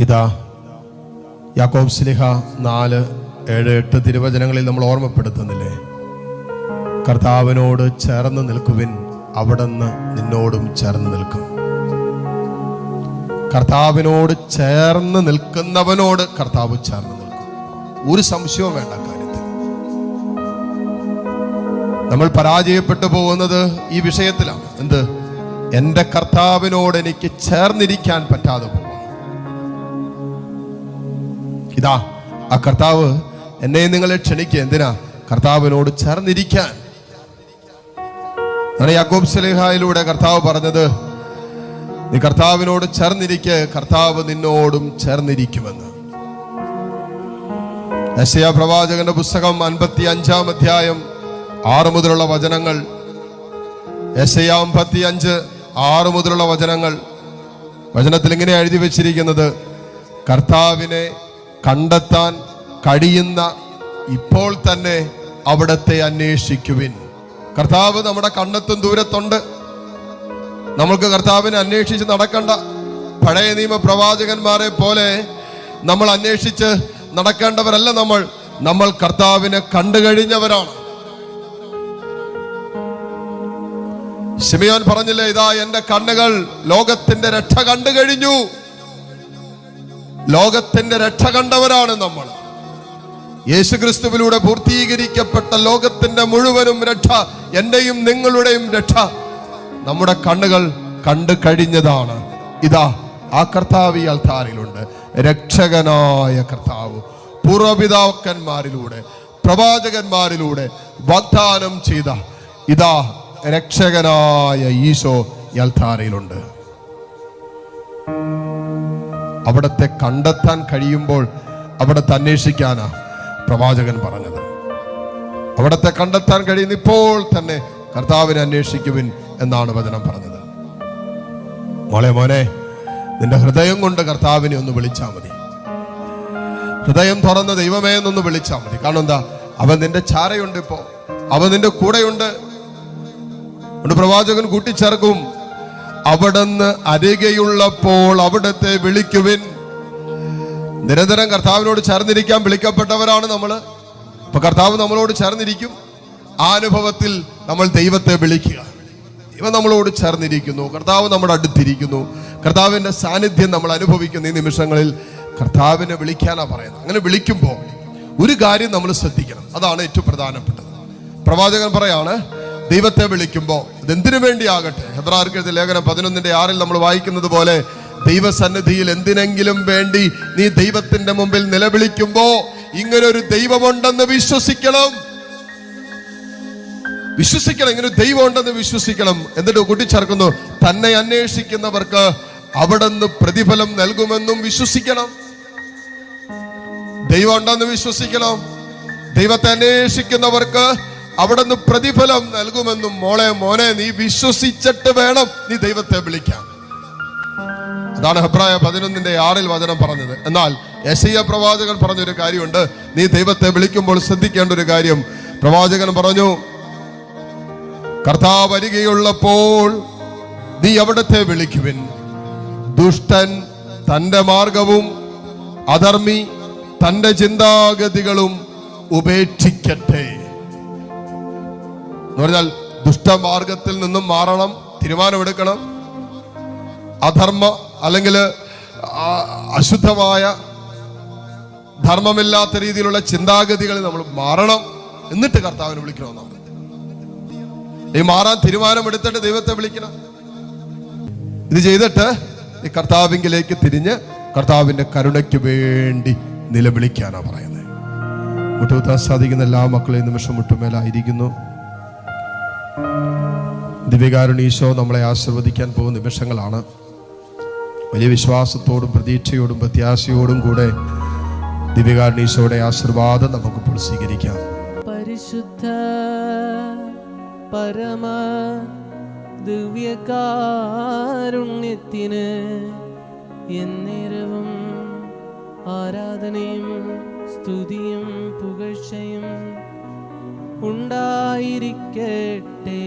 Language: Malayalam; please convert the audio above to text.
ഇതാ യാക്കോബ് സ്ലിഹ നാല് ഏഴ് എട്ട് തിരുവചനങ്ങളിൽ നമ്മൾ ഓർമ്മപ്പെടുത്തുന്നില്ലേ? കർത്താവിനോട് ചേർന്ന് നിൽക്കുവിൻ അവിടുന്ന് നിന്നോടും ചേർന്ന് നിൽക്കും. കർത്താവിനോട് ചേർന്ന് നിൽക്കുന്നവനോട് കർത്താവ് ചേർന്ന് നിൽക്കും. ഒരു സംശയവും വേണ്ട കാര്യത്തിൽ. നമ്മൾ പരാജയപ്പെട്ടു പോകുന്നത് ഈ വിഷയത്തിലാണ്. എന്ത്? എന്റെ കർത്താവിനോട് എനിക്ക് ചേർന്നിരിക്കാൻ പറ്റാതെ പോവാം ഇതാ ആ കർത്താവ് എന്നെ നിങ്ങളെ ക്ഷണിക്കുക. എന്തിനാ? കർത്താവിനോട് ചേർന്നിരിക്കാൻ. യാക്കോബ് സലേഹായിലൂടെ കർത്താവ് പറഞ്ഞത് നീ കർത്താവിനോട് ചേർന്നിരിക്കെ. കർത്താവ് നിന്നോടും ചേർന്നിരിക്കുമെന്ന്. യശയ പ്രവാചകന്റെ പുസ്തകം അൻപത്തി അഞ്ചാം അധ്യായം ആറ് മുതലുള്ള വചനങ്ങൾ. യശയ അമ്പത്തി അഞ്ച് ആറ് മുതലുള്ള വചനങ്ങൾ. വചനത്തിൽ ഇങ്ങനെ എഴുതി വെച്ചിരിക്കുന്നത് കർത്താവിനെ കണ്ടെത്താൻ കഴിയുന്ന ഇപ്പോൾ തന്നെ അവിടത്തെ അന്വേഷിക്കുവിൻ. കർത്താവ് നമ്മുടെ കണ്ണെത്തും ദൂരത്തുണ്ട്. നമ്മൾക്ക് കർത്താവിനെ അന്വേഷിച്ച് നടക്കണ്ട. പഴയ നിയമ പ്രവാചകന്മാരെ പോലെ നമ്മൾ അന്വേഷിച്ച് നടക്കേണ്ടവരല്ല നമ്മൾ. നമ്മൾ കർത്താവിനെ കണ്ടു കഴിഞ്ഞവരാണ് ശിമിയോൻ പറഞ്ഞില്ലേ ഇതാ എന്റെ കണ്ണുകൾ ലോകത്തിന്റെ രക്ഷ കണ്ടു കഴിഞ്ഞു ലോകത്തിന്റെ രക്ഷ കണ്ടവരാണ് നമ്മൾ. യേശുക്രിസ്തുവിലൂടെ പൂർത്തീകരിക്കപ്പെട്ട ലോകത്തിന്റെ മുഴുവനും രക്ഷ എന്റെയും നിങ്ങളുടെയും രക്ഷ നമ്മുടെ കണ്ണുകൾ കണ്ടു കഴിഞ്ഞതാണ്. ഇതാ ആ കർത്താവ് ഈ അൽത്താറിലുണ്ട് രക്ഷകനായ കർത്താവ് പൂർവപിതാക്കന്മാരിലൂടെ പ്രവാചകന്മാരിലൂടെ വാഗ്ദാനം ചെയ്ത ഇതാ രക്ഷകനായ ഈശോ ഈ അൽത്താരയിലുണ്ട് അവിടത്തെ കണ്ടെത്താൻ കഴിയുമ്പോൾ അവിടത്തെ അന്വേഷിക്കാനാ പ്രവാചകൻ പറഞ്ഞത്. അവിടത്തെ കണ്ടെത്താൻ കഴിയുന്ന ഇപ്പോൾ തന്നെ കർത്താവിനെ അന്വേഷിക്കുവിൻ എന്നാണ് വചനം പറഞ്ഞത്. മോളെ മോനെ നിന്റെ ഹൃദയം കൊണ്ട് കർത്താവിനെ ഒന്ന് വിളിച്ചാൽ മതി. ഹൃദയം തുറന്ന ദൈവമേ എന്നൊന്ന് വിളിച്ചാൽ മതി. കാരണം എന്താ? അവൻ നിന്റെ ചാരയുണ്ട് ഇപ്പോ. അവൻ നിന്റെ കൂടെയുണ്ട്. പ്രവാചകൻ കൂട്ടിച്ചേർക്കും. അവിടുന്ന് അരികെയുള്ളപ്പോൾ അവിടത്തെ വിളിക്കുവിൻ. നിരന്തരം കർത്താവിനോട് ചേർന്നിരിക്കാൻ വിളിക്കപ്പെട്ടവരാണ് നമ്മൾ അപ്പൊ കർത്താവ് നമ്മളോട് ചേർന്നിരിക്കും. ആ അനുഭവത്തിൽ നമ്മൾ ദൈവത്തെ വിളിക്കുക. ഇവ നമ്മളോട് ചേർന്നിരിക്കുന്നു. കർത്താവ് നമ്മുടെ അടുത്തിരിക്കുന്നു. കർത്താവിന്റെ സാന്നിധ്യം നമ്മൾ അനുഭവിക്കുന്ന ഈ നിമിഷങ്ങളിൽ കർത്താവിനെ വിളിക്കാനാണ് പറയുന്നത്. അങ്ങനെ വിളിക്കുമ്പോൾ ഒരു കാര്യം നമ്മൾ ശ്രദ്ധിക്കണം. അതാണ് ഏറ്റവും പ്രധാനപ്പെട്ടത്. പ്രവാചകൻ പറയാണ് ദൈവത്തെ വിളിക്കുമ്പോൾ ഇതെന്തിനു വേണ്ടിയാകട്ടെ? ഹെബ്രാർക്കെഴുതിയ ലേഖനം പതിനൊന്നിന്റെ ആറിൽ നമ്മൾ വായിക്കുന്നത് പോലെ ദൈവസന്നിധിയിൽ എന്തിനെങ്കിലും വേണ്ടി നീ ദൈവത്തിന്റെ മുമ്പിൽ നിലവിളിക്കുമ്പോ ഇങ്ങനൊരു ദൈവമുണ്ടെന്ന് വിശ്വസിക്കണം. വിശ്വസിക്കണം ഇങ്ങനെ ദൈവം ഉണ്ടെന്ന് വിശ്വസിക്കണം. എന്നിട്ട് കൂട്ടിച്ചേർക്കുന്നു തന്നെ അന്വേഷിക്കുന്നവർക്ക് അവിടുന്ന് പ്രതിഫലം നൽകുമെന്നും വിശ്വസിക്കണം. ദൈവം ഉണ്ടെന്ന് വിശ്വസിക്കണം. ദൈവത്തെ അന്വേഷിക്കുന്നവർക്ക് അവിടുന്ന് പ്രതിഫലം നൽകുമെന്നും മോളെ മോനെ നീ വിശ്വസിച്ചിട്ട് വേണം നീ ദൈവത്തെ വിളിക്കാൻ. അതാണ് ഹെബ്രായ പതിനൊന്നിന്റെ ആറിൽ വചനം പറഞ്ഞത്. എന്നാൽ യശയ്യ പ്രവാചകൻ പറഞ്ഞൊരു കാര്യമുണ്ട്. നീ ദൈവത്തെ വിളിക്കുമ്പോൾ ശ്രദ്ധിക്കേണ്ട ഒരു കാര്യം. പ്രവാചകൻ പറഞ്ഞു കർത്താവ് വരികയുള്ളപ്പോൾ നീ അവിടത്തെ വിളിക്കുവിൻ. ദുഷ്ടൻ തന്റെ മാർഗവും അധർമ്മി തന്റെ ചിന്താഗതികളും ഉപേക്ഷിക്കട്ടെ. എന്ന് പറഞ്ഞാൽ ദുഷ്ടമാർഗത്തിൽ നിന്നും മാറണം തീരുമാനമെടുക്കണം. അധർമ്മ അല്ലെങ്കിൽ അശുദ്ധമായ ധർമ്മമില്ലാത്ത രീതിയിലുള്ള ചിന്താഗതികൾ നമ്മൾ മാറണം എന്നിട്ട് കർത്താവിനെ വിളിക്കണം നമ്മൾ ഈ മാറാൻ തീരുമാനമെടുത്തിട്ട് ദൈവത്തെ വിളിക്കണം. ഇത് ചെയ്തിട്ട് ഈ കർത്താവിങ്കിലേക്ക് തിരിഞ്ഞ് കർത്താവിന്റെ കരുണയ്ക്ക് വേണ്ടി നിലവിളിക്കാനാണ് പറയുന്നത്. മുട്ടുകുത്താൻ സാധിക്കുന്ന എല്ലാ മക്കളെയും നിമിഷം മുട്ടുമേലായിരിക്കുന്നു ദിവ്യകാരുണ ഈശോ നമ്മളെ ആശീർവദിക്കാൻ പോകുന്ന നിമിഷങ്ങളാണ്. വലിയ വിശ്വാസത്തോടും പ്രതീക്ഷയോടും പ്രത്യാശയോടും കൂടെ ദിവ്യകാരുണ ഈശോയുടെ ആശീർവാദം നമുക്കിപ്പോൾ സ്വീകരിക്കാം. പരിശുദ്ധ പരമ ദിവ്യകാരുണ്യത്തിന് എന്നേരവും ആരാധനയും സ്തുതിയും പുകഴ്ചയും ഉണ്ടായിരിക്കട്ടെ.